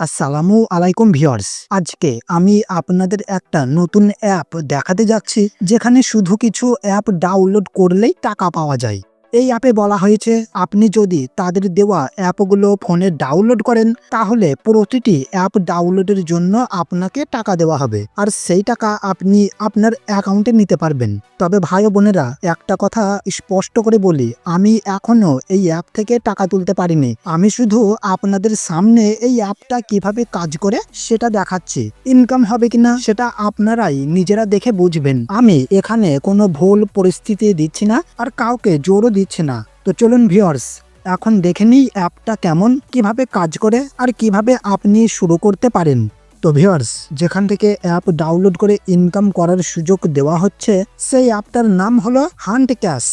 আসসালামু আলাইকুম ভিওর্স আজকে আমি আপনাদের একটা নতুন অ্যাপ দেখাতে যাচ্ছি, যেখানে শুধু কিছু অ্যাপ ডাউনলোড করলেই টাকা পাওয়া যায়। এই অ্যাপে বলা হয়েছে, আপনি যদি তাদের দেওয়া অ্যাপগুলো ফোনে ডাউনলোড করেন, তাহলে প্রতিটি অ্যাপ ডাউনলোডের জন্য আপনাকে টাকা দেওয়া হবে। আর সেই টাকা আপনি আপনার অ্যাকাউন্টে নিতে পারবেন। তবে ভাই বোনেরা, একটা কথা স্পষ্ট করে বলি, আমি এখনও এই অ্যাপ থেকে টাকা তুলতে পারিনি। আমি শুধু আপনাদের সামনে এই অ্যাপটা কীভাবে কাজ করে সেটা দেখাচ্ছি। ইনকাম হবে কিনা সেটা আপনারাই নিজেরা দেখে বুঝবেন। আমি এখানে কোনো ভুল পরিস্থিতি দিচ্ছি না। আর কাউকে জোরও দিচ্ছি না। তো চলুন ভিওর্স এখন দেখে নিই অ্যাপটা কেমন, কীভাবে কাজ করে আর কীভাবে আপনি শুরু করতে পারেন। তো ভিওর্স যেখান থেকে অ্যাপ ডাউনলোড করে ইনকাম করার সুযোগ দেওয়া হচ্ছে, সেই অ্যাপটার নাম হলো হান্ট ক্যাশ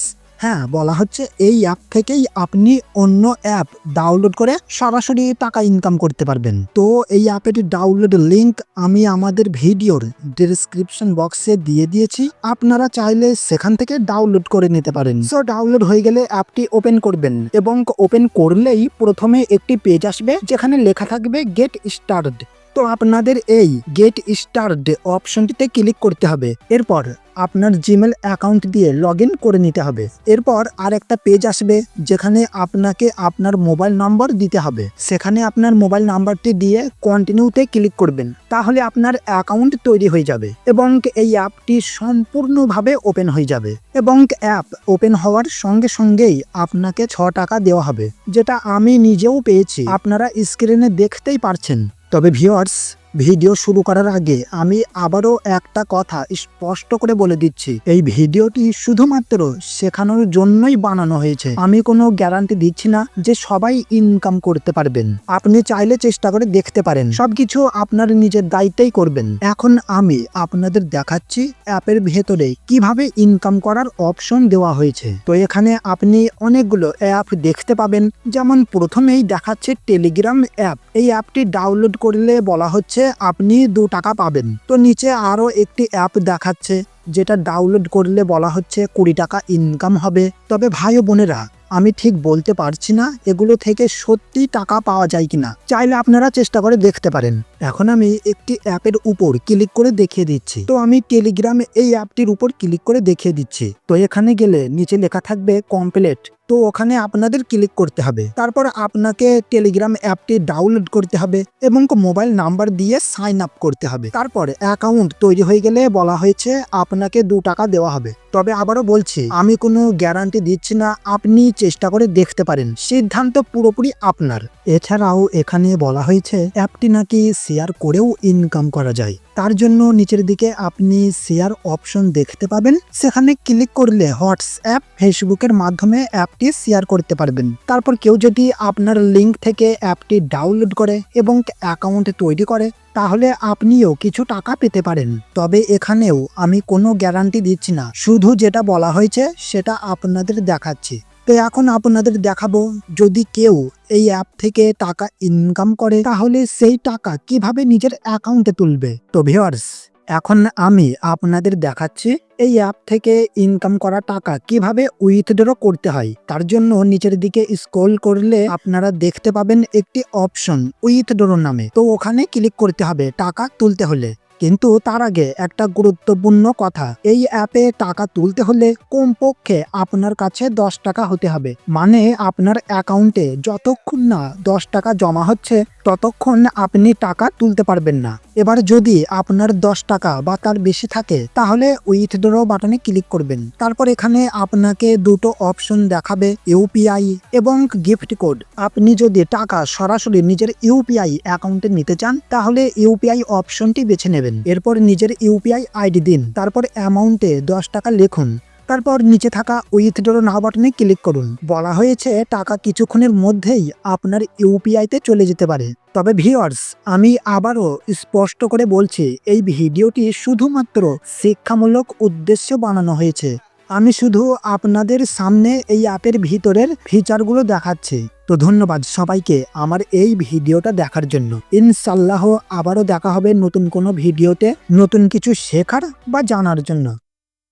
হ্যাঁ বলা হচ্ছে এই অ্যাপ থেকেই আপনি অন্য অ্যাপ ডাউনলোড করে সরাসরি টাকা ইনকাম করতে পারবেন। তো এই অ্যাপের ডাউনলোড লিংক আমি আমাদের ভিডিওর ডিসক্রিপশন বক্সে দিয়ে দিয়েছি। আপনারা চাইলে সেখান থেকে ডাউনলোড করে নিতে পারেন। সো ডাউনলোড হয়ে গেলে অ্যাপটি ওপেন করবেন এবং ওপেন করলেই প্রথমে একটি পেজ আসবে যেখানে লেখা থাকবে গেট স্টার্ট তো আপনাদের এই গেট স্টার্ট অপশনটিতে ক্লিক করতে হবে। এরপর আপনার জিমেল অ্যাকাউন্ট দিয়ে লগ করে নিতে হবে। এরপর আর একটা পেজ আসবে, যেখানে আপনাকে আপনার মোবাইল নম্বর দিতে হবে। সেখানে আপনার মোবাইল নাম্বারটি দিয়ে কন্টিনিউতে ক্লিক করবেন। তাহলে আপনার অ্যাকাউন্ট তৈরি হয়ে যাবে এবং এই অ্যাপটি সম্পূর্ণভাবে ওপেন হয়ে যাবে এবং অ্যাপ ওপেন হওয়ার সঙ্গে সঙ্গেই আপনাকে ছ টাকা দেওয়া হবে, যেটা আমি নিজেও পেয়েছি। আপনারা স্ক্রিনে দেখতেই পারছেন। তবে ভিউয়ার্স ভিডিও শুরু করার আগে আমি আবারও একটা কথা স্পষ্ট করে বলে দিচ্ছি। এই ভিডিওটি শুধুমাত্র শেখানোর জন্যই বানানো হয়েছে। আমি কোনো গ্যারান্টি দিচ্ছি না যে সবাই ইনকাম করতে পারবেন। আপনি চাইলে চেষ্টা করে দেখতে পারেন। সবকিছু আপনার নিজের দায়িত্বেই করবেন। এখন আমি আপনাদের দেখাচ্ছি অ্যাপের ভেতরে কীভাবে ইনকাম করার অপশন দেওয়া হয়েছে। তো এখানে আপনি অনেকগুলো অ্যাপ দেখতে পাবেন। যেমন প্রথমেই দেখাচ্ছে টেলিগ্রাম অ্যাপ। এই অ্যাপটি ডাউনলোড করলে বলা হচ্ছে আপনি দু টাকা পাবেন। তো নিচে আরও একটি অ্যাপ দেখাচ্ছে, যেটা ডাউনলোড করলে বলা হচ্ছে কুড়ি টাকা ইনকাম হবে। তবে ভাই বোনেরা আমি ঠিক বলতে পারছি না এগুলো থেকে সত্যি টাকা পাওয়া যায় কিনা। চাইলে আপনারা চেষ্টা করে দেখতে পারেন। এখন আমি একটি অ্যাপের উপর ক্লিক করে দেখিয়ে দিচ্ছি। তো আমি টেলিগ্রামে এই অ্যাপটির উপর ক্লিক করে দেখিয়ে দিচ্ছি। তো এখানে গেলে নিচে লেখা থাকবে কমপ্লেট তো ওখানে আপনাদের ক্লিক করতে হবে। তারপর আপনাকে টেলিগ্রাম অ্যাপটি ডাউনলোড করতে হবে এবং মোবাইল নাম্বার দিয়ে সাইন আপ করতে হবে। তারপর অ্যাকাউন্ট তৈরি হয়ে গেলে বলা হয়েছে আপনাকে দু টাকা দেওয়া হবে। তবে আবারও বলছি, আমি কোনো গ্যারান্টি দিচ্ছি না। আপনি চেষ্টা করে দেখতে পারেন। সিদ্ধান্ত পুরোপুরি আপনার। এছাড়াও এখানে বলা হয়েছে, অ্যাপটি নাকি শেয়ার করেও ইনকাম করা যায়। তার জন্য নিচের দিকে আপনি শেয়ার অপশন দেখতে পাবেন। সেখানে ক্লিক করলে হোয়াটসঅ্যাপ ফেসবুকের মাধ্যমে অ্যাপটি শেয়ার করতে পারবেন। তারপর কেউ যদি আপনার লিঙ্ক থেকে অ্যাপটি ডাউনলোড করে এবং অ্যাকাউন্ট তৈরি করে, তাহলে আপনিও কিছু টাকা পেতে পারেন। তবে এখানেও আমি কোনো গ্যারান্টি দিচ্ছি না। শুধু যেটা বলা হয়েছে, সেটা আপনাদের দেখাচ্ছি। তো এখন আপনাদের দেখাবো, যদি কেউ এই অ্যাপ থেকে টাকা ইনকাম করে, তাহলে সেই টাকা কীভাবে নিজের অ্যাকাউন্টে তুলবে? তো ভিউয়ার্স এখন আমি আপনাদের দেখাচ্ছি, এই অ্যাপ থেকে ইনকাম করা টাকা কীভাবে উইথড্র করতে হয়। তার জন্য নিচের দিকে স্ক্রল করলে আপনারা দেখতে পাবেন একটি অপশন উইথড্র নামে। তো ওখানে ক্লিক করতে হবে টাকা তুলতে হলে। কিন্তু তার আগে একটা গুরুত্বপূর্ণ কথা, এই অ্যাপে টাকা তুলতে হলে কমপক্ষে আপনার কাছে দশ টাকা হতে হবে। মানে আপনার অ্যাকাউন্টে যতক্ষণ না দশ টাকা জমা হচ্ছে, ততক্ষণ আপনি টাকা তুলতে পারবেন না। এবার যদি আপনার দশ টাকা বা তার বেশি থাকে, তাহলে উইথড্র বাটনে ক্লিক করবেন। তারপর এখানে আপনাকে দুটো অপশন দেখাবে ইউপিআই এবং গিফট কোড আপনি যদি টাকা সরাসরি নিজের ইউপিআই অ্যাকাউন্টে নিতে চান, তাহলে ইউপিআই অপশনটি বেছে নেবেন। এরপর নিজের ইউপিআই আইডি দিন। তারপর অ্যামাউন্টে দশ টাকা লিখুন। তারপর নিচে থাকা উইথড্র না বাটনে ক্লিক করুন। বলা হয়েছে, টাকা কিছুক্ষণের মধ্যেই আপনার ইউপিআইতে চলে যেতে পারে। তবে ভিওয়ার্স আমি আবারও স্পষ্ট করে বলছি, এই ভিডিওটি শুধুমাত্র শিক্ষামূলক উদ্দেশ্যে বানানো হয়েছে। আমি শুধু আপনাদের সামনে এই অ্যাপের ভিতরের ফিচারগুলো দেখাচ্ছি। তো ধন্যবাদ সবাইকে আমার এই ভিডিওটা দেখার জন্য। ইনশাল্লাহ আবারও দেখা হবে নতুন কোনো ভিডিওতে নতুন কিছু শেখার বা জানার জন্য।